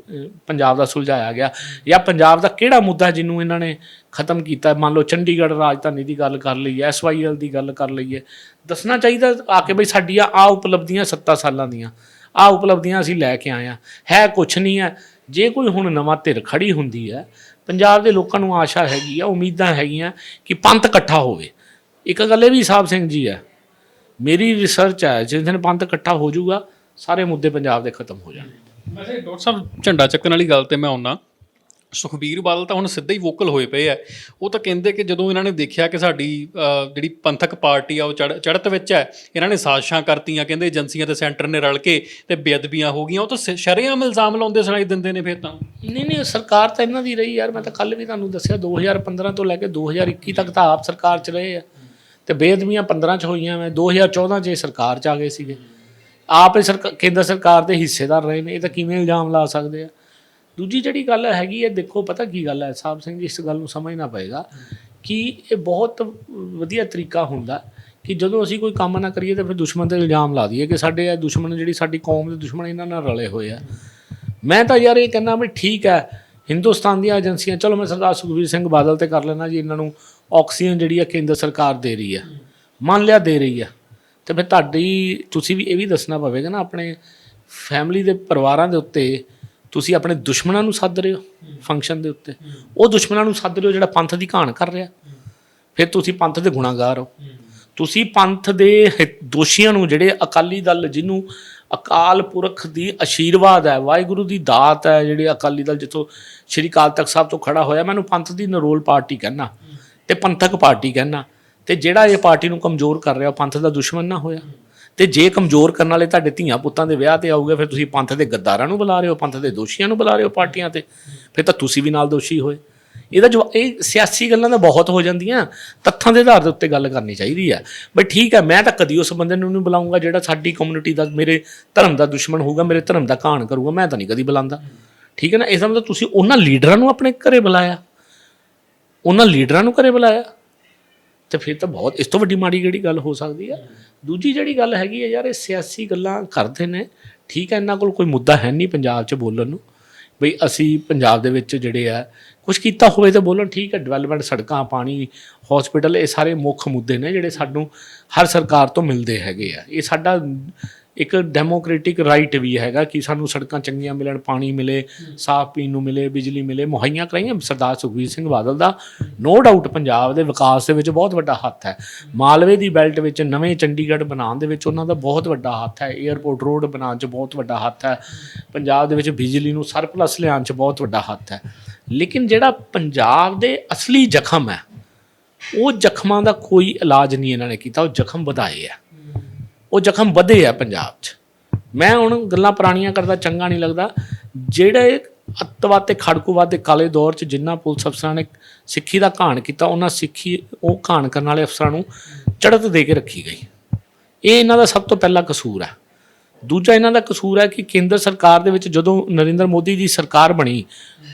B: ਪੰਜਾਬ ਦਾ ਸੁਲਝਾਇਆ ਗਿਆ? ਜਾਂ ਪੰਜਾਬ ਦਾ ਕਿਹੜਾ ਮੁੱਦਾ ਜਿਹਨੂੰ ਇਹਨਾਂ ਨੇ ਖਤਮ ਕੀਤਾ? ਮੰਨ ਲਓ ਚੰਡੀਗੜ੍ਹ ਰਾਜਧਾਨੀ ਦੀ ਗੱਲ ਕਰ ਲਈਏ ਐਸਵਾਈਐਲ ਦੀ ਗੱਲ ਕਰ ਲਈਏ। ਦੱਸਣਾ ਚਾਹੀਦਾ ਆ ਕੇ ਬਈ ਸਾਡੀਆਂ ਆ ਉਪਲਬਧੀਆਂ 7 ਸਾਲਾਂ ਦੀਆਂ। ਆ ਉਪਲਬਧੀਆਂ ਅਸੀਂ ਲੈ ਕੇ ਆਏ ਆ ਹੈ ਕੁਛ ਨਹੀਂ ਹੈ। ਜੇ ਕੋਈ ਹੁਣ ਨਵਾਂ ਧਿਰ ਖੜੀ ਹੁੰਦੀ ਹੈ, ਪੰਜਾਬ ਦੇ ਲੋਕਾਂ ਨੂੰ ਆਸ਼ਾ ਹੈਗੀ ਆ, ਉਮੀਦਾਂ ਹੈਗੀਆਂ ਕਿ ਪੰਥ ਇਕੱਠਾ ਹੋਵੇ। ਇੱਕ ਗੱਲ ਇਹ ਵੀ ਸਾਹਿਬ ਸਿੰਘ ਜੀ ਹੈ, ਮੇਰੀ ਰਿਸਰਚ ਹੈ, ਜਿਸ ਦਿਨ ਪੰਥ ਇਕੱਠਾ ਹੋ ਜਾਊਗਾ ਸਾਰੇ ਮੁੱਦੇ ਪੰਜਾਬ ਦੇ ਖਤਮ ਹੋ ਜਾਣਗੇ
A: ਵੈਸੇ ਡਾਕਟਰ ਸਾਹਿਬ ਝੰਡਾ ਚੱਕਣ ਵਾਲੀ ਗੱਲ ਤੇ ਮੈਂ ਆਉਣਾ ਸੁਖਬੀਰ ਬਾਦਲ ਤਾਂ ਹੁਣ ਸਿੱਧਾ ਹੀ ਵੋਕਲ ਹੋਏ ਪਏ ਆ। ਉਹ ਤਾਂ ਕਹਿੰਦੇ ਕਿ ਜਦੋਂ ਇਹਨਾਂ ਨੇ ਦੇਖਿਆ ਕਿ ਸਾਡੀ ਜਿਹੜੀ ਪੰਥਕ ਪਾਰਟੀ ਆ ਉਹ ਚੜ੍ਹਤ ਵਿੱਚ ਹੈ ਇਹਨਾਂ ਨੇ ਸਾਜ਼ਿਸ਼ਾਂ ਕਰਤੀਆਂ ਕਹਿੰਦੇ ਏਜੰਸੀਆਂ ਤੇ ਸੈਂਟਰ ਨੇ ਰਲ ਕੇ ਤੇ ਬੇਅਦਬੀਆਂ ਹੋ ਗਈਆਂ ਉਹ ਤਾਂ ਸ਼ਰੇਆਮ ਇਲਜ਼ਾਮ ਲਾਉਂਦੇ ਸੁਣਾਈ ਦਿੰਦੇ ਨੇ ਫਿਰ ਤਾਂ।
B: ਨਹੀਂ ਨਹੀਂ ਸਰਕਾਰ ਤਾਂ ਇਹਨਾਂ ਦੀ ਰਹੀ ਯਾਰ ਮੈਂ ਤਾਂ ਕੱਲ ਵੀ ਤੁਹਾਨੂੰ ਦੱਸਿਆ 2015 ਤੋਂ ਲੈ ਕੇ 2021 ਤੱਕ ਤਾਂ ਆਪ ਸਰਕਾਰ 'ਚ ਰਹੇ ਆ। ਤੇ ਬੇਅਦਬੀਆਂ 15 'ਚ ਹੋਈਆਂ ਮੈਂ 2014 'ਚ ਇਹ ਸਰਕਾਰ 'ਚ ਆ ਗਏ ਸੀਗੇ। ਆਪ ਇਹ ਸਰਕਾਰ ਕੇਂਦਰ ਸਰਕਾਰ ਦੇ ਹਿੱਸੇਦਾਰ ਰਹੇ ਨੇ, ਇਹ ਤਾਂ ਕਿਵੇਂ ਇਲਜ਼ਾਮ ਲਾ ਸਕਦੇ ਆ? ਦੂਜੀ ਜਿਹੜੀ ਗੱਲ ਹੈਗੀ ਹੈ, ਦੇਖੋ ਪਤਾ ਕੀ ਗੱਲ ਹੈ, ਸਾਹਿਬ ਸਿੰਘ ਜੀ, ਇਸ ਗੱਲ ਨੂੰ ਸਮਝਣਾ ਪਏਗਾ ਕਿ ਇਹ ਬਹੁਤ ਵਧੀਆ ਤਰੀਕਾ ਹੁੰਦਾ ਕਿ ਜਦੋਂ ਅਸੀਂ ਕੋਈ ਕੰਮ ਨਾ ਕਰੀਏ ਤਾਂ ਫਿਰ ਦੁਸ਼ਮਣ ਤੇ ਇਲਜ਼ਾਮ ਲਾ ਦਈਏ ਕਿ ਸਾਡੇ ਇਹ ਦੁਸ਼ਮਣ ਜਿਹੜੀ ਸਾਡੀ ਕੌਮ ਦੇ ਦੁਸ਼ਮਣ ਇਹਨਾਂ ਨਾਲ ਰਲੇ ਹੋਏ ਆ। ਮੈਂ ਤਾਂ ਯਾਰ ਇਹ ਕਹਿੰਦਾ ਵੀ ਠੀਕ ਹੈ, ਹਿੰਦੁਸਤਾਨ ਦੀਆਂ ਏਜੰਸੀਆਂ, ਚਲੋ ਮੈਂ ਸਰਦਾਰ ਸੁਖਬੀਰ ਸਿੰਘ ਬਾਦਲ ਤੇ ਕਰ ਲੈਣਾ ਜੀ, ਇਹਨਾਂ ਨੂੰ ਆਕਸੀਜਨ ਜਿਹੜੀ ਆ ਕੇਂਦਰ ਸਰਕਾਰ ਦੇ ਰਹੀ ਹੈ ਮੰਨ ਲਿਆ ਦੇ ਰਹੀ ਹੈ ਤੇ ਫਿਰ ਤੁਹਾਡੀ ਤੁਸੀਂ ਵੀ ਇਹ ਵੀ ਦੱਸਣਾ ਪਵੇਗਾ ਨਾ ਆਪਣੇ ਫੈਮਿਲੀ ਦੇ ਪਰਿਵਾਰਾਂ ਦੇ ਉੱਤੇ ਤੁਸੀਂ ਆਪਣੇ ਦੁਸ਼ਮਣਾਂ ਨੂੰ ਸੱਦ ਰਹੇ ਹੋ ਫੰਕਸ਼ਨ ਦੇ ਉੱਤੇ। ਉਹ ਦੁਸ਼ਮਣਾਂ ਨੂੰ ਸੱਦ ਰਹੇ ਹੋ ਜਿਹੜਾ ਪੰਥ ਦੀ ਘਾਣ ਕਰ ਰਿਹਾ। ਫਿਰ ਤੁਸੀਂ ਪੰਥ ਦੇ ਗੁਨਾਹਗਾਰ ਹੋ। ਤੁਸੀਂ ਪੰਥ ਦੇ ਦੋਸ਼ੀਆਂ ਨੂੰ ਜਿਹੜੇ ਅਕਾਲੀ ਦਲ ਜਿਹਨੂੰ ਅਕਾਲ ਪੁਰਖ ਦੀ ਆਸ਼ੀਰਵਾਦ ਹੈ ਵਾਹਿਗੁਰੂ ਦੀ ਦਾਤ ਹੈ ਜਿਹੜੇ ਅਕਾਲੀ ਦਲ ਜਿੱਥੋਂ ਸ਼੍ਰੀ ਅਕਾਲ ਤਖਤ ਸਾਹਿਬ ਤੋਂ ਖੜਾ ਹੋਇਆ ਮੈਨੂੰ ਪੰਥ ਦੀ ਨਰੋਲ ਪਾਰਟੀ ਕਹਿਣਾ ਤੇ ਪੰਥਕ ਪਾਰਟੀ ਕਹਿਣਾ ਤੇ ਜਿਹੜਾ ਇਹ ਪਾਰਟੀ ਨੂੰ ਕਮਜ਼ੋਰ ਕਰ ਰਿਹਾ, ਉਹ ਪੰਥ ਦਾ ਦੁਸ਼ਮਣ ਨਾ ਹੋਇਆ। ਤੇ ਜੇ ਕਮਜ਼ੋਰ ਕਰਨ ਵਾਲੇ ਤੁਹਾਡੇ ਧੀਆਂ ਪੁੱਤਾਂ ਦੇ ਵਿਆਹ ਤੇ ਆਉਗੇ ਫਿਰ ਤੁਸੀਂ ਪੰਥ ਦੇ ਗੱਦਾਰਾਂ ਨੂੰ ਬੁਲਾ ਰਹੇ ਹੋ, ਪੰਥ ਦੇ ਦੋਸ਼ੀਆਂ ਨੂੰ ਬੁਲਾ ਰਹੇ ਹੋ ਪਾਰਟੀਆਂ ਤੇ। ਫਿਰ ਤਾਂ ਤੁਸੀਂ ਵੀ ਨਾਲ ਦੋਸ਼ੀ ਹੋਏ। ਇਹਦਾ ਜੋ ਇਹ ਸਿਆਸੀ ਗੱਲਾਂ ਤਾਂ ਬਹੁਤ ਹੋ ਜਾਂਦੀਆਂ। ਤੱਥਾਂ ਦੇ ਆਧਾਰ ਦੇ ਉੱਤੇ ਗੱਲ ਕਰਨੀ ਚਾਹੀਦੀ ਹੈ ਬਈ ਠੀਕ ਹੈ ਮੈਂ ਤਾਂ ਕਦੀ ਉਸ ਬੰਦੇ ਨੂੰ ਨਹੀਂ ਬੁਲਾਉਂਗਾ ਜਿਹੜਾ ਸਾਡੀ ਕਮਿਊਨਿਟੀ ਦਾ, ਮੇਰੇ ਧਰਮ ਦਾ ਦੁਸ਼ਮਣ ਹੋਊਗਾ, ਮੇਰੇ ਧਰਮ ਦਾ ਘਾਣ ਕਰੂਗਾ, ਮੈਂ ਤਾਂ ਨਹੀਂ ਕਦੀ ਬੁਲਾਉਂਦਾ। ਠੀਕ ਹੈ ਨਾ? ਇਸ ਦਾ ਮਤਲਬ ਤੁਸੀਂ ਉਹਨਾਂ ਲੀਡਰਾਂ ਨੂੰ ਆਪਣੇ ਘਰੇ ਬੁਲਾਇਆ। ਉਹਨਾਂ ਲੀਡਰਾਂ ਨੂੰ ਘਰੇ ਬੁਲਾਇਆ। ਤੇ ਫਿਰ ਤਾਂ ਬਹੁਤ, ਇਸ ਤੋਂ ਵੱਡੀ ਮਾੜੀ ਕਿਹੜੀ ਗੱਲ ਹੋ ਸਕਦੀ ਹੈ ਦੂਜੀ ਜਿਹੜੀ ਗੱਲ ਹੈਗੀ ਹੈ ਯਾਰ, ਇਹ ਸਿਆਸੀ ਗੱਲਾਂ ਕਰਦੇ ਨੇ। ਠੀਕ ਹੈ ਇਹਨਾਂ ਕੋਲ ਕੋਈ ਮੁੱਦਾ ਹੈ ਨਹੀਂ ਪੰਜਾਬ 'ਚ ਬੋਲਣ ਨੂੰ। ਬਈ ਅਸੀਂ ਪੰਜਾਬ ਦੇ ਵਿੱਚ ਜਿਹੜੇ ਆ ਕੁਝ ਕੀਤਾ ਹੋਵੇ ਤਾਂ ਬੋਲਣ। ਠੀਕ ਹੈ ਡਿਵੈਲਪਮੈਂਟ ਸੜਕਾਂ, ਪਾਣੀ ਹਸਪੀਟਲ ਇਹ ਸਾਰੇ ਮੁੱਖ ਮੁੱਦੇ ਨੇ ਜਿਹੜੇ ਸਾਨੂੰ ਹਰ ਸਰਕਾਰ ਤੋਂ ਮਿਲਦੇ ਹੈਗੇ ਆ। ਇਹ ਸਾਡਾ ਇੱਕ ਡੈਮੋਕ੍ਰੈਟਿਕ ਰਾਈਟ ਵੀ ਹੈਗਾ ਕਿ ਸਾਨੂੰ ਸੜਕਾਂ ਚੰਗੀਆਂ ਮਿਲਣ, ਪਾਣੀ ਮਿਲੇ, ਸਾਫ਼ ਪੀਣ ਨੂੰ ਮਿਲੇ, ਬਿਜਲੀ ਮਿਲੇ, ਮੁਹੱਈਆ ਕਰਾਈਆਂ। ਸਰਦਾਰ ਸੁਖਬੀਰ ਸਿੰਘ ਬਾਦਲ ਦਾ ਨੋ ਡਾਊਟ ਪੰਜਾਬ ਦੇ ਵਿਕਾਸ ਦੇ ਵਿੱਚ ਬਹੁਤ ਵੱਡਾ ਹੱਥ ਹੈ। ਮਾਲਵੇ ਦੀ ਬੈਲਟ ਵਿੱਚ ਨਵੇਂ ਚੰਡੀਗੜ੍ਹ ਬਣਾਉਣ ਦੇ ਵਿੱਚ ਉਹਨਾਂ ਦਾ ਬਹੁਤ ਵੱਡਾ ਹੱਥ ਹੈ। 에ਅਰਪੋਰਟ ਰੋਡ ਬਣਾਉਣ 'ਚ ਬਹੁਤ ਵੱਡਾ ਹੱਥ ਹੈ। ਪੰਜਾਬ ਦੇ ਵਿੱਚ ਬਿਜਲੀ ਨੂੰ ਸਰਪਲਸ ਲਿਆਉਣ 'ਚ ਬਹੁਤ ਵੱਡਾ ਹੱਥ ਹੈ। ਲੇਕਿਨ ਜਿਹੜਾ ਪੰਜਾਬ ਦੇ ਅਸਲੀ ਜ਼ਖਮ ਹੈ, ਉਹ ਜ਼ਖਮਾਂ ਦਾ ਕੋਈ ਇਲਾਜ ਨਹੀਂ ਇਹਨਾਂ ਨੇ ਕੀਤਾ, ਉਹ ਜ਼ਖਮ ਵਧਾਏ ਆ ਉਹ ਜ਼ਖਮ ਵਧੇ ਆ ਪੰਜਾਬ 'ਚ। ਮੈਂ ਹੁਣ ਗੱਲਾਂ ਪੁਰਾਣੀਆਂ ਕਰਦਾ, ਚੰਗਾ ਨਹੀਂ ਲੱਗਦਾ। ਜਿਹੜੇ ਅੱਤਵਾਦ ਤੇ ਖੜਕੂਵਾਦ ਦੇ ਕਾਲੇ ਦੌਰ 'ਚ ਜਿੰਨਾ ਪੁਲਿਸ ਅਫਸਰਾਂ ਨੇ ਸਿੱਖੀ ਦਾ ਘਾਣ ਕੀਤਾ, ਉਹਨਾਂ ਸਿੱਖੀ ਉਹ ਘਾਣ ਕਰਨ ਵਾਲੇ ਅਫਸਰਾਂ ਨੂੰ ਚੜ੍ਹਤ ਦੇ ਕੇ ਰੱਖੀ ਗਈ। ਇਹ ਇਹਨਾਂ ਦਾ ਸਭ ਤੋਂ ਪਹਿਲਾ ਕਸੂਰ ਹੈ। ਦੂਜਾ ਇਹਨਾਂ ਦਾ ਕਸੂਰ ਹੈ ਕਿ ਕੇਂਦਰ ਸਰਕਾਰ ਦੇ ਵਿੱਚ ਜਦੋਂ ਨਰਿੰਦਰ ਮੋਦੀ ਦੀ ਸਰਕਾਰ ਬਣੀ,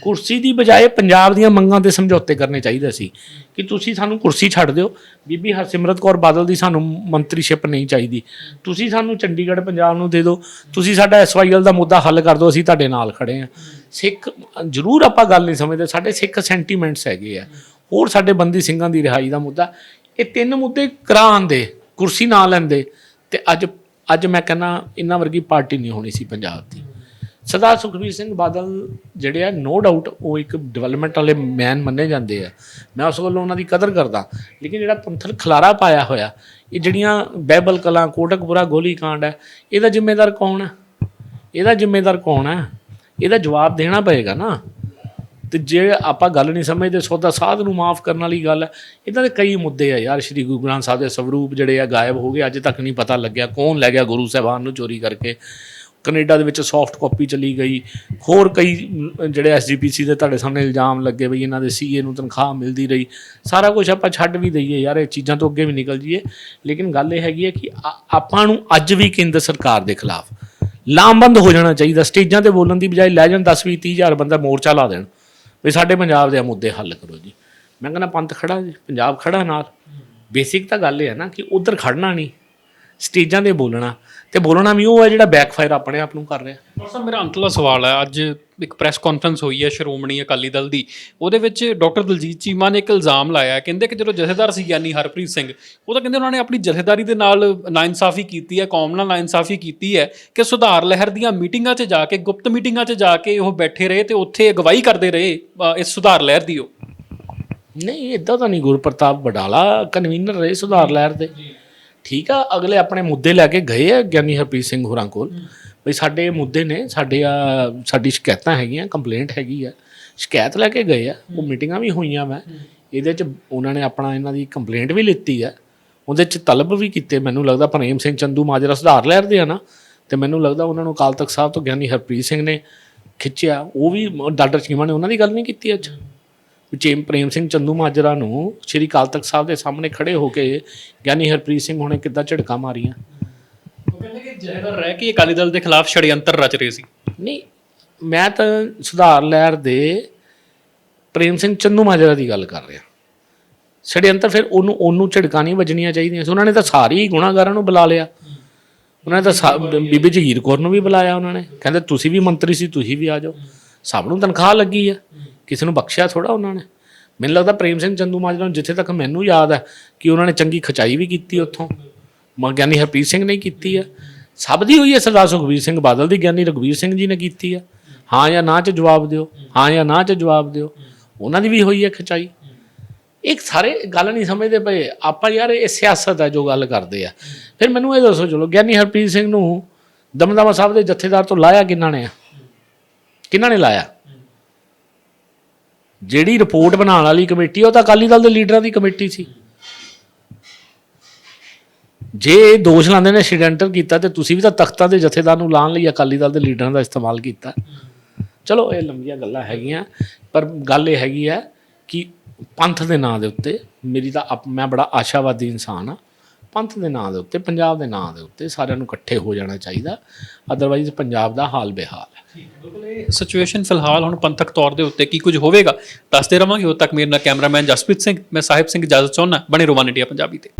B: ਕੁਰਸੀ ਦੀ ਬਜਾਏ ਪੰਜਾਬ ਦੀਆਂ ਮੰਗਾਂ ਤੇ ਸਮਝੌਤੇ ਕਰਨੇ ਚਾਹੀਦੇ ਸੀ। ਕਿ ਤੁਸੀਂ ਸਾਨੂੰ ਕੁਰਸੀ ਛੱਡ ਦਿਓ। ਬੀਬੀ ਹਰਸਿਮਰਤ ਕੌਰ ਬਾਦਲ ਦੀ ਸਾਨੂੰ ਮੰਤਰੀਸ਼ਿਪ ਨਹੀਂ ਚਾਹੀਦੀ। ਤੁਸੀਂ ਸਾਨੂੰ ਚੰਡੀਗੜ੍ਹ, ਪੰਜਾਬ ਨੂੰ ਦੇ ਦਿਓ। ਤੁਸੀਂ ਸਾਡਾ ਐਸਵਾਈਐਲ ਦਾ ਮੁੱਦਾ ਹੱਲ ਕਰ ਦਿਓ, ਅਸੀਂ ਤੁਹਾਡੇ ਨਾਲ ਖੜੇ ਹਾਂ। ਸਿੱਖ, ਜ਼ਰੂਰ ਆਪਾਂ ਗੱਲ ਨਹੀਂ ਸਮਝਦੇ। ਸਾਡੇ ਸਿੱਖ ਸੈਂਟੀਮੈਂਟਸ ਹੈਗੇ ਆ। ਹੋਰ ਸਾਡੇ ਬੰਦੀ ਸਿੰਘਾਂ ਦੀ ਰਿਹਾਈ ਦਾ ਮੁੱਦਾ। ਇਹ ਤਿੰਨ ਮੁੱਦੇ ਕਰਾਉਣ ਦੇ, ਕੁਰਸੀ ਨਾ ਲੈਂਦੇ ਤੇ ਅੱਜ ਅੱਜ ਮੈਂ ਕਹਿੰਦਾ ਇਹਨਾਂ ਵਰਗੀ ਪਾਰਟੀ ਨਹੀਂ ਹੋਣੀ ਸੀ ਪੰਜਾਬ ਦੀ। ਸਰਦਾਰ ਸੁਖਬੀਰ ਸਿੰਘ ਬਾਦਲ ਜਿਹੜੇ ਆ ਨੋ ਡਾਊਟ ਉਹ ਇੱਕ ਡਿਵੈਲਪਮੈਂਟ ਵਾਲੇ ਮੈਨ ਮੰਨੇ ਜਾਂਦੇ ਆ। ਮੈਂ ਉਸ ਵੱਲੋਂ ਉਹਨਾਂ ਦੀ ਕਦਰ ਕਰਦਾ। ਲੇਕਿਨ ਜਿਹੜਾ ਪੰਥਲ ਖਲਾਰਾ ਪਾਇਆ ਹੋਇਆ, ਇਹ ਜਿਹੜੀਆਂ ਬਹਿਬਲ ਕਲਾਂ, ਕੋਟਕਪੁਰਾ ਗੋਲੀकांड ਹੈ, ਇਹਦਾ ਜ਼ਿੰਮੇਦਾਰ ਕੌਣ ਹੈ? ਇਹਦਾ ਜ਼ਿੰਮੇਦਾਰ ਕੌਣ ਹੈ? ਇਹਦਾ ਜਵਾਬ ਦੇਣਾ ਪਏਗਾ ਨਾ। ਤੇ ਜੇ ਆਪਾਂ ਗੱਲ ਨਹੀਂ ਸਮਝਦੇ ਸੌਦਾ ਸਾਧ ਨੂੰ ਮਾਫ ਕਰਨ ਵਾਲੀ ਗੱਲ ਹੈ। ਇਦਾਂ ਦੇ ਕਈ ਮੁੱਦੇ ਆ ਯਾਰ ਸ਼੍ਰੀ ਗੁਰੂ ਗ੍ਰੰਥ ਸਾਹਿਬ ਦੇ ਸਵਰੂਪ ਜਿਹੜੇ ਆ ਗਾਇਬ ਹੋ ਗਏ ਅੱਜ ਤੱਕ ਨਹੀਂ ਪਤਾ ਲੱਗਿਆ ਕੌਣ ਲੈ ਗਿਆ ਗੁਰੂ ਸਾਹਿਬਾਨ ਨੂੰ ਚੋਰੀ ਕਰਕੇ। ਕੈਨੇਡਾ ਦੇ ਵਿੱਚ ਸੌਫਟ ਕਾਪੀ ਚਲੀ ਗਈ। ਹੋਰ ਕਈ ਅਮ, ਜਿਹੜੇ ਐਸਜੀਪੀਸੀ ਦੇ ਤੁਹਾਡੇ ਸਾਹਮਣੇ ਇਲਜ਼ਾਮ ਲੱਗੇ ਬਈ ਇਹਨਾਂ ਦੇ ਸੀਏ ਨੂੰ ਤਨਖਾਹ ਮਿਲਦੀ ਰਹੀ। ਸਾਰਾ ਕੁਝ ਆਪਾਂ ਛੱਡ ਵੀ ਦਈਏ ਯਾਰ ਇਹ ਚੀਜ਼ਾਂ ਤੋਂ ਅੱਗੇ ਵੀ ਨਿਕਲ ਜਾਈਏ। ਲੇਕਿਨ ਗੱਲ ਇਹ ਹੈਗੀ ਹੈ ਕਿ ਆਪਾਂ ਨੂੰ ਅੱਜ ਵੀ ਕੇਂਦਰ ਸਰਕਾਰ ਦੇ ਖਿਲਾਫ ਲਾਮਬੰਦ ਹੋ ਜਾਣਾ ਚਾਹੀਦਾ। ਸਟੇਜਾਂ ਤੇ ਬੋਲਣ ਦੀ ਬਜਾਏ ਲੈ ਜਾਣ 10 20 30 ਹਜ਼ਾਰ ਬੰਦਾ ਮੋਰਚਾ ਲਾ ਦੇਣ। ਵੀ ਸਾਡੇ ਪੰਜਾਬ ਦੇ ਆਹ ਮੁੱਦੇ ਹੱਲ ਕਰੋ ਜੀ। ਮੈਂ ਕਹਿੰਦਾ ਪੰਥ ਖੜਾ ਜੀ, ਪੰਜਾਬ ਖੜਾ ਨਾਲ। ਬੇਸਿਕ ਤਾਂ ਗੱਲ ਇਹ ਹੈ ਨਾ ਕਿ ਉਧਰ ਖੜਨਾ ਨਹੀਂ, ਸਟੇਜਾਂ ਤੇ ਬੋਲਣਾ। ਤੇ ਬੋਲਣਾ ਵੀ ਉਹ ਹੈ ਜਿਹੜਾ ਬੈਕਫਾਇਰ ਆਪਣੇ ਆਪ ਨੂੰ ਕਰ ਰਿਹਾ।
A: ਡਾਕਟਰ ਸਾਹਿਬ ਮੇਰਾ ਅੰਤਲਾ ਸਵਾਲ ਹੈ, ਅੱਜ ਇੱਕ ਪ੍ਰੈਸ ਕਾਨਫਰੰਸ ਹੋਈ ਹੈ ਸ਼੍ਰੋਮਣੀ ਅਕਾਲੀ ਦਲ ਦੀ ਉਹਦੇ ਵਿੱਚ ਡਾਕਟਰ ਦਲਜੀਤ ਚੀਮਾ ਨੇ ਇੱਕ ਇਲਜ਼ਾਮ ਲਾਇਆ ਕਹਿੰਦੇ ਕਿ ਜਦੋਂ ਜਥੇਦਾਰ ਸੀ ਗਿਆਨੀ ਹਰਪ੍ਰੀਤ ਸਿੰਘ ਉਹ ਤਾਂ ਕਹਿੰਦੇ ਉਹਨਾਂ ਨੇ ਆਪਣੀ ਜਥੇਦਾਰੀ ਦੇ ਨਾਲ ਨਾਇਨਸਾਫੀ ਕੀਤੀ ਹੈ ਕੌਮ ਨਾਲ ਨਾਇਨਸਾਫੀ ਕੀਤੀ ਹੈ ਕਿ ਸੁਧਾਰ ਲਹਿਰ ਦੀਆਂ ਮੀਟਿੰਗਾਂ 'ਚ ਜਾ ਕੇ ਗੁਪਤ ਮੀਟਿੰਗਾਂ 'ਚ ਜਾ ਕੇ ਉਹ ਬੈਠੇ ਰਹੇ ਤੇ ਉੱਥੇ ਅਗਵਾਈ ਕਰਦੇ ਰਹੇ ਇਸ ਸੁਧਾਰ ਲਹਿਰ ਦੀ ਉਹ।
B: ਨਹੀਂ ਇਦਾਂ ਤਾਂ ਨਹੀਂ ਗੁਰਪ੍ਰਤਾਪ ਬਡਾਲਾ ਕਨਵੀਨਰ ਰਹੇ ਸੁਧਾਰ ਲਹਿਰ ਦੇ। ਠੀਕ ਆ ਅਗਲੇ ਆਪਣੇ ਮੁੱਦੇ ਲੈ ਕੇ ਗਏ ਆ ਗਿਆਨੀ ਹਰਪ੍ਰੀਤ ਸਿੰਘ ਹੋਰਾਂ ਕੋਲ। ਵੀ ਸਾਡੇ ਮੁੱਦੇ ਨੇ ਸਾਡੇ ਆ ਸਾਡੀ ਸ਼ਿਕਾਇਤਾਂ ਹੈਗੀਆਂ ਕੰਪਲੇਂਟ ਹੈਗੀ ਆ। ਸ਼ਿਕਾਇਤ ਲੈ ਕੇ ਗਏ ਆ ਉਹ ਮੀਟਿੰਗਾਂ ਵੀ ਹੋਈਆਂ ਮੈਂ। ਇਹਦੇ ਚ ਉਹਨਾਂ ਨੇ ਆਪਣਾ ਇਹਨਾਂ ਦੀ ਕੰਪਲੇਂਟ ਵੀ ਲਿੱਤੀ ਆ। ਉਹਦੇ ਚ ਤਲਬ ਵੀ ਕੀਤੇ ਮੈਨੂੰ ਲੱਗਦਾ ਪ੍ਰੇਮ ਸਿੰਘ ਚੰਦੂ ਮਾਜਰਾ ਸੁਧਾਰ ਲਹਿਰ ਦੇ ਆ ਨਾ। ਤੇ ਮੈਨੂੰ ਲੱਗਦਾ ਉਹਨਾਂ ਨੂੰ ਅਕਾਲ ਤਖਤ ਸਾਹਿਬ ਤੋਂ ਗਿਆਨੀ ਹਰਪ੍ਰੀਤ ਸਿੰਘ ਨੇ ਖਿੱਚਿਆ। ਉਹ ਵੀ ਡਾਕਟਰ ਚੀਮਾ ਨੇ ਉਹਨਾਂ ਦੀ ਗੱਲ ਨਹੀਂ ਕੀਤੀ ਅੱਜ। ਚੇਮ ਪ੍ਰੇਮ ਸਿੰਘ ਚੰਦੂ ਮਾਜਰਾ ਨੂੰ ਸ਼੍ਰੀ ਅਕਾਲ ਤਖਤ ਸਾਹਿਬ ਦੇ ਸਾਹਮਣੇ ਖੜੇ ਹੋ ਕੇ ਗਿਆਨੀ ਹਰਪ੍ਰੀਤ ਸਿੰਘ ਹੁਣੇ ਕਿੱਦਾਂ ਝਟਕਾ ਮਾਰੀਆਂ।
A: ਉਹ ਰਹਿ ਕੇ ਅਕਾਲੀ ਦਲ ਦੇ ਖਿਲਾਫ ਛੜਯੰਤਰ ਰਚ ਰਹੇ ਸੀ।
B: ਨਹੀਂ, ਮੈਂ ਤਾਂ ਸੁਧਾਰ ਲਹਿਰ ਦੇ ਪ੍ਰੇਮ ਸਿੰਘ ਚੰਦੂ ਮਾਜਰਾ ਦੀ ਗੱਲ ਕਰ ਰਿਹਾ। ਛੜਯੰਤਰ ਫਿਰ ਉਹਨੂੰ ਉਹਨੂੰ ਝਟਕਾ ਨਹੀਂ ਵੱਜਣੀਆਂ ਚਾਹੀਦੀਆਂ ਸੀ। ਉਹਨਾਂ ਨੇ ਤਾਂ ਸਾਰੇ ਗੁਨਾਹਗਾਰਾਂ ਨੂੰ ਬੁਲਾ ਲਿਆ। ਉਹਨਾਂ ਨੇ ਤਾਂ ਬੀਬੀ ਜਗੀਰ ਕੌਰ ਨੂੰ ਵੀ ਬੁਲਾਇਆ ਉਹਨਾਂ ਨੇ। ਕਹਿੰਦੇ, ਤੁਸੀਂ ਵੀ ਮੰਤਰੀ ਸੀ, ਤੁਸੀਂ ਵੀ ਆ ਜਾਓ। ਸਭ ਨੂੰ ਤਨਖਾਹ ਲੱਗੀ ਆ। ਕਿਸੇ ਨੂੰ ਬਖਸ਼ਿਆ ਥੋੜਾ ਉਹਨਾਂ ਨੇ। ਮੈਨੂੰ ਲੱਗਦਾ ਪ੍ਰੇਮ ਸਿੰਘ ਚੰਦੂ ਮਾਜਰਾ ਨੂੰ ਜਿੱਥੇ ਤੱਕ ਮੈਨੂੰ ਯਾਦ ਹੈ ਕਿ ਉਹਨਾਂ ਨੇ ਚੰਗੀ ਖਚਾਈ ਵੀ ਕੀਤੀ ਉੱਥੋਂ। ਗਿਆਨੀ ਹਰਪ੍ਰੀਤ ਸਿੰਘ ਨੇ ਕੀਤੀ ਆ। ਸਭ ਦੀ ਹੋਈ ਹੈ ਸਰਦਾਰ ਸੁਖਬੀਰ ਸਿੰਘ ਬਾਦਲ ਦੀ ਗਿਆਨੀ ਰਘਵੀਰ ਸਿੰਘ ਜੀ ਨੇ ਕੀਤੀ ਆ। ਹਾਂ ਜਾਂ ਨਾ ਚ ਜਵਾਬ ਦਿਓ, ਹਾਂ ਜਾਂ ਨਾ ਚ ਜਵਾਬ ਦਿਓ। ਉਹਨਾਂ ਦੀ ਵੀ ਹੋਈ ਹੈ ਖਚਾਈ। ਇੱਕ ਸਾਰੇ ਗੱਲ ਨਹੀਂ ਸਮਝਦੇ ਪਏ। ਆਪਾਂ ਯਾਰ ਇਹ ਸਿਆਸਤ ਹੈ ਜੋ ਗੱਲ ਕਰਦੇ ਆ। ਫਿਰ ਮੈਨੂੰ ਇਹ ਦੱਸੋ, ਚਲੋ ਗਿਆਨੀ ਹਰਪ੍ਰੀਤ ਸਿੰਘ ਨੂੰ ਦਮਦਮਾ ਸਾਹਿਬ ਦੇ ਜਥੇਦਾਰ ਤੋਂ ਲਾਇਆ ਕਿਹਨਾਂ ਨੇ ਆ? ਕਿਹਨਾਂ ਨੇ ਲਾਇਆ? ਜਿਹੜੀ ਰਿਪੋਰਟ ਬਣਾਉਣ ਵਾਲੀ ਕਮੇਟੀ ਉਹ ਤਾਂ ਅਕਾਲੀ ਦਲ ਦੇ ਲੀਡਰਾਂ ਦੀ ਕਮੇਟੀ ਸੀ। ਜੇ ਇਹ ਦੋਸ਼ ਲਾਉਂਦੇ ਨੇ ਐਕਸੀਡੈਂਟਲ ਕੀਤਾ ਤੇ ਤੁਸੀਂ ਵੀ ਤਾਂ ਤਖਤਾਂ ਦੇ ਜਥੇਦਾਰ ਨੂੰ ਲਾਉਣ ਲਈ ਅਕਾਲੀ ਦਲ ਦੇ ਲੀਡਰਾਂ ਦਾ ਇਸਤੇਮਾਲ ਕੀਤਾ। ਚਲੋ, ਇਹ ਲੰਬੀਆਂ ਗੱਲਾਂ ਹੈਗੀਆਂ, ਪਰ ਗੱਲ ਇਹ ਹੈਗੀ ਆ ਕਿ ਪੰਥ ਦੇ ਨਾਂ ਦੇ ਉੱਤੇ ਮੇਰੀ ਤਾਂ ਆਪ- ਮੈਂ ਬੜਾ ਆਸ਼ਾਵਾਦੀ ਇਨਸਾਨ ਆ ਪੰਥ ਦੇ ਨਾਂ ਦੇ ਉੱਤੇ, ਪੰਜਾਬ ਦੇ ਨਾਂ ਦੇ ਉੱਤੇ ਸਾਰਿਆਂ ਨੂੰ ਇਕੱਠੇ ਹੋ ਜਾਣਾ ਚਾਹੀਦਾ। ਅਦਰਵਾਈਜ਼ ਪੰਜਾਬ ਦਾ ਹਾਲ ਬੇਹਾਲ ਹੈ।
A: ਬਿਲਕੁਲ ਇਹ ਸਿਚੁਏਸ਼ਨ ਫਿਲਹਾਲ ਹੁਣ ਪੰਥਕ ਤੌਰ ਦੇ ਉੱਤੇ ਕੀ ਕੁਝ ਹੋਵੇਗਾ, ਦੱਸਦੇ ਰਵਾਂਗੇ। ਉਦੋਂ ਤੱਕ ਮੇਰੇ ਨਾਲ ਕੈਮਰਾਮੈਨ ਜਸਪ੍ਰੀਤ ਸਿੰਘ, ਮੈਂ ਸਾਹਿਬ ਸਿੰਘ ਇਜਾਜ਼ਤ ਚਾਹੁੰਦਾ, ਬਣੇ ਰੋਮਾਨ ਇੰਡੀਆ ਪੰਜਾਬੀ ਤੇ।